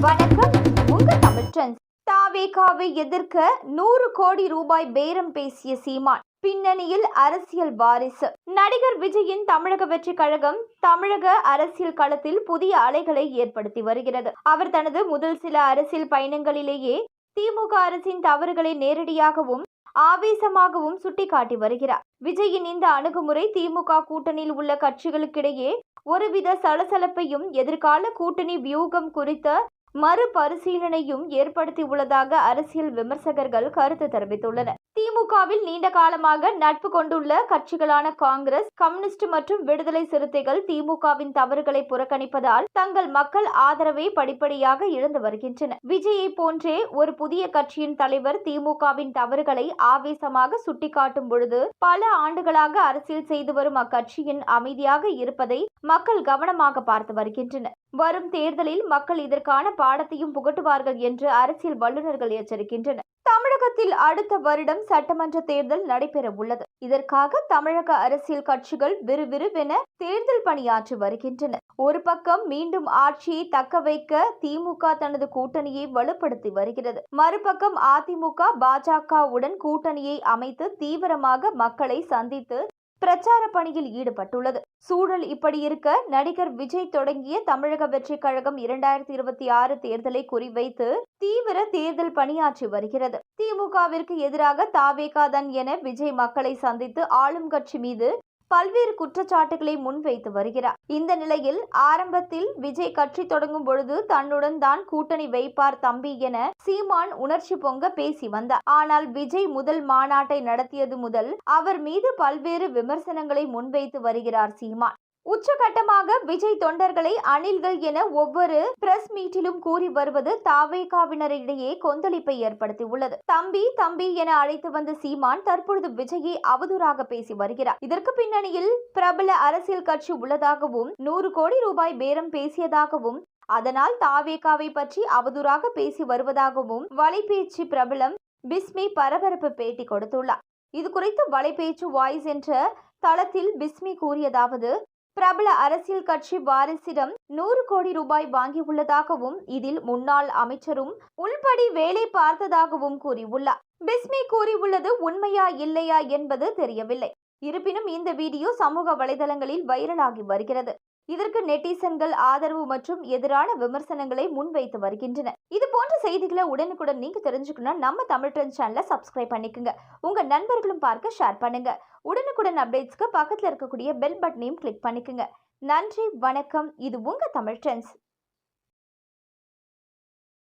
வணக்கம். உங்க தாவேகாவை எதிர்க்க நூறு கோடி ரூபாய் பேரம் பேசிய சீமான் பின்னணியில் அரசியல் வாரிசு. நடிகர் விஜயின் தமிழக வெற்றி கழகம் தமிழக அரசியல் களத்தில் புதிய அலைகளை ஏற்படுத்தி வருகிறது. அவர் தனது முதல் சில அரசியல் பயணங்களிலேயே திமுக அரசின் தவறுகளை நேரடியாகவும் ஆவேசமாகவும் சுட்டிக்காட்டி வருகிறார். விஜயின் இந்த அணுகுமுறை திமுக கூட்டணியில் உள்ள கட்சிகளுக்கிடையே ஒருவித சலசலப்பையும் எதிர்கால கூட்டணி வியூகம் குறித்த மறுபரிசீலனையும் ஏற்படுத்தியுள்ளதாக அரசியல் விமர்சகர்கள் கருத்து தெரிவித்துள்ளனர். திமுகவில் நீண்ட காலமாக நட்பு கொண்டுள்ள கட்சிகளான காங்கிரஸ் கம்யூனிஸ்ட் மற்றும் விடுதலை சிறுத்தைகள் திமுகவின் தவறுகளை புறக்கணிப்பதால் தங்கள் மக்கள் ஆதரவை படிப்படியாக இழந்து வருகின்றன விஜயை போன்றே ஒரு புதிய கட்சியின் தலைவர் திமுகவின் தவறுகளை ஆவேசமாக சுட்டிக்காட்டும் பொழுது பல ஆண்டுகளாக அரசியல் செய்து வரும் அக்கட்சியின் அமைதியாக இருப்பதை மக்கள் கவனமாக பார்த்து வருகின்றனர். வரும் தேர்தலில் மக்கள் இதற்கான பாடத்தையும் புகட்டுவார்கள் என்று அரசியல் வல்லுநர்கள் எச்சரிக்கின்றனர். தமிழகத்தில் அடுத்த வருடம் சட்டமன்ற தேர்தல் நடைபெற உள்ளது இதற்காக தமிழக அரசியல் கட்சிகள் விறுவிறுவென தேர்தல் பணியாற்றி வருகின்றன. ஒரு பக்கம் மீண்டும் ஆட்சியை தக்க வைக்க திமுக தனது கூட்டணியை வலுப்படுத்தி வருகிறது. மறுபக்கம் அதிமுக பாஜகவுடன் கூட்டணியை அமைத்து தீவிரமாக மக்களை சந்தித்து பிரச்சார பணியில் ஈடுபட்டுள்ளது. சூழல் இப்படி இருக்க நடிகர் விஜய் தொடங்கிய தமிழக வெற்றி கழகம் இரண்டாயிரத்தி இருபத்தி ஆறு தேர்தலை குறிவைத்து தீவிர தேர்தல் பணியாற்றி வருகிறது. திமுகவிற்கு எதிராக தாவேகாதான் என விஜய் மக்களை சந்தித்து ஆளும் கட்சி மீது பல்வேறு குற்றச்சாட்டுகளை முன்வைத்து வருகிறார். இந்த நிலையில் ஆரம்பத்தில் விஜய் கட்சி தொடங்கும் பொழுது தன்னுடன் தான் கூட்டணி வைப்பார் தம்பி என சீமான் உணர்ச்சி பொங்க பேசி வந்தார். ஆனால் விஜய் முதல் மாநாட்டை நடத்தியது முதல் அவர் மீது பல்வேறு விமர்சனங்களை முன்வைத்து வருகிறார் சீமான். உச்சகட்டமாக விஜய் தொண்டர்களை அணில்கள் என ஒவ்வொரு பிரஸ் மீட்டிலும் கூறி வருவது தாவேகாவினரிடையே கொந்தளிப்பை ஏற்படுத்தியுள்ளது. தம்பி தம்பி என அழைத்து வந்த சீமான் தற்பொழுது விஜயை அவதூறாக பேசி வருகிறார். இதற்கு பின்னணியில் பிரபல அரசியல் கட்சி உள்ளதாகவும் நூறு கோடி ரூபாய் பேரம் பேசியதாகவும் அதனால் தாவேகாவை பற்றி அவதூறாக பேசி வருவதாகவும் வலைபேச்சு பிரபலம் பிஸ்மி பரபரப்பு பேட்டி கொடுத்துள்ளார். இது குறித்து வலைபேச்சு வாய்ஸ் என்ற தளத்தில் பிஸ்மி கூறியதாவது பிரபல அரசியல் கட்சி வாரிசிடம் நூறு கோடி ரூபாய் வாங்கியுள்ளதாகவும் இதில் முன்னாள் அமைச்சரும் உள்படி வேலை பார்த்ததாகவும் கூறியுள்ளார். பிஸ்மி கூறியுள்ளது உண்மையா இல்லையா என்பது தெரியவில்லை. இருப்பினும் இந்த வீடியோ சமூக வலைதளங்களில் வைரலாகி வருகிறது. இதற்கு நெட்டிசன்கள் ஆதரவு மற்றும் எதிரான விமர்சனங்களை முன்வைத்து வருகின்றனர் இது போன்ற செய்திகளை உடனுக்குடன் நீங்க தெரிஞ்சுக்கணும் நம்ம தமிழ் ட்ரெண்ட் சேனலை சப்ஸ்கிரைப் பண்ணிக்கோங்க. உங்க நண்பர்களும் பார்க்க ஷேர் பண்ணுங்க. உடனுக்குடன் அப்டேட்ஸ்க்கு பக்கத்தில் இருக்கக்கூடிய பெல் பட்டனையும் கிளிக் பண்ணிக்கோங்க. நன்றி வணக்கம். இது உங்க தமிழ் ட்ரெண்ட்ஸ்